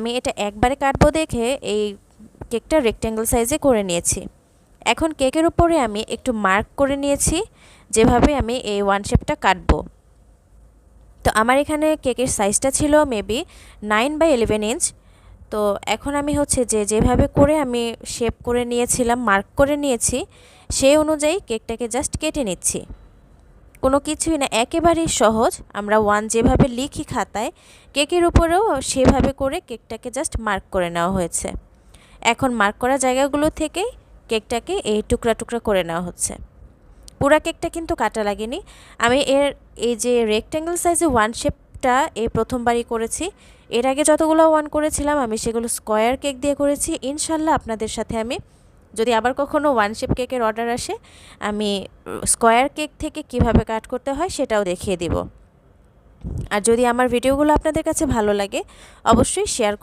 আমি এটা একবারে কাটবো দেখে এই কেকটা রেক্ট্যাঙ্গেল সাইজে করে নিয়েছি। এখন কেকের উপরে আমি একটু মার্ক করে নিয়েছি, যেভাবে আমি এই ওয়ান শেপটা কাটবো। তো আমার এখানে কেকের সাইজটা ছিল maybe nine by eleven inch তো এখন আমি হচ্ছে যে যেভাবে করে আমি শেপ করে নিয়েছিলাম মার্ক করে নিয়েছি, সেই অনুযায়ী কেকটাকে জাস্ট কেটে নিচ্ছি। কোনো কিছুই না, একেবারেই সহজ। আমরা ওয়ান যেভাবে লিখি খাতায়, কেকের উপরেও সেভাবে করে কেকটাকে জাস্ট মার্ক করে নেওয়া হয়েছে। এখন মার্ক করা জায়গাগুলো থেকেই কেকটাকে এই টুকরা টুকরা করে নেওয়া হচ্ছে। পুরা কেকটা কিন্তু কাটা লাগেনি। আমি এর, এই যে রেক্ট্যাঙ্গেল সাইজে ওয়ান শেপটা এই প্রথমবারই করেছি। এর আগে যতগুলো ওয়ান করেছিলাম, আমি সেগুলো স্কোয়ার কেক দিয়ে করেছি। ইনশাল্লাহ আপনাদের সাথে আমি যদি আবার কখনও ওয়ান শেপ কেকের অর্ডার আসে, আমি স্কোয়ার কেক থেকে কীভাবে কাট করতে হয় সেটাও দেখিয়ে দিব। আর যদি আমার ভিডিওগুলো আপনাদের কাছে ভালো লাগে, অবশ্যই শেয়ার